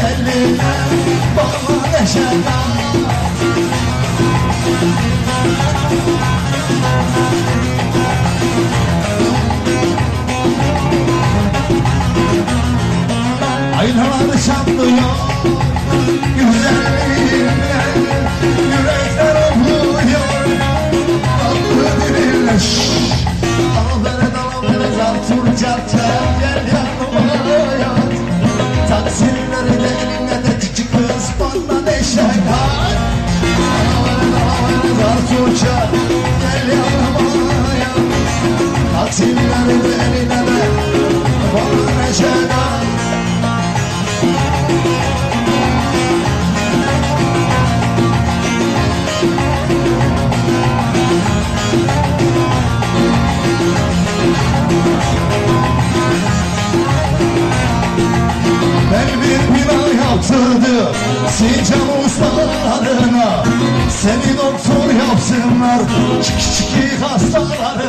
kalbime bakma neşeme Aynalar çatlıyor güzelliğimle Yürekler okuyor Allı dilinle Şşşş Al beni dal beni dal çar Gel yanıma yat Taksileri Sincan ustalarına Seni doktor yapsınlar. Çiki çiki hastalarına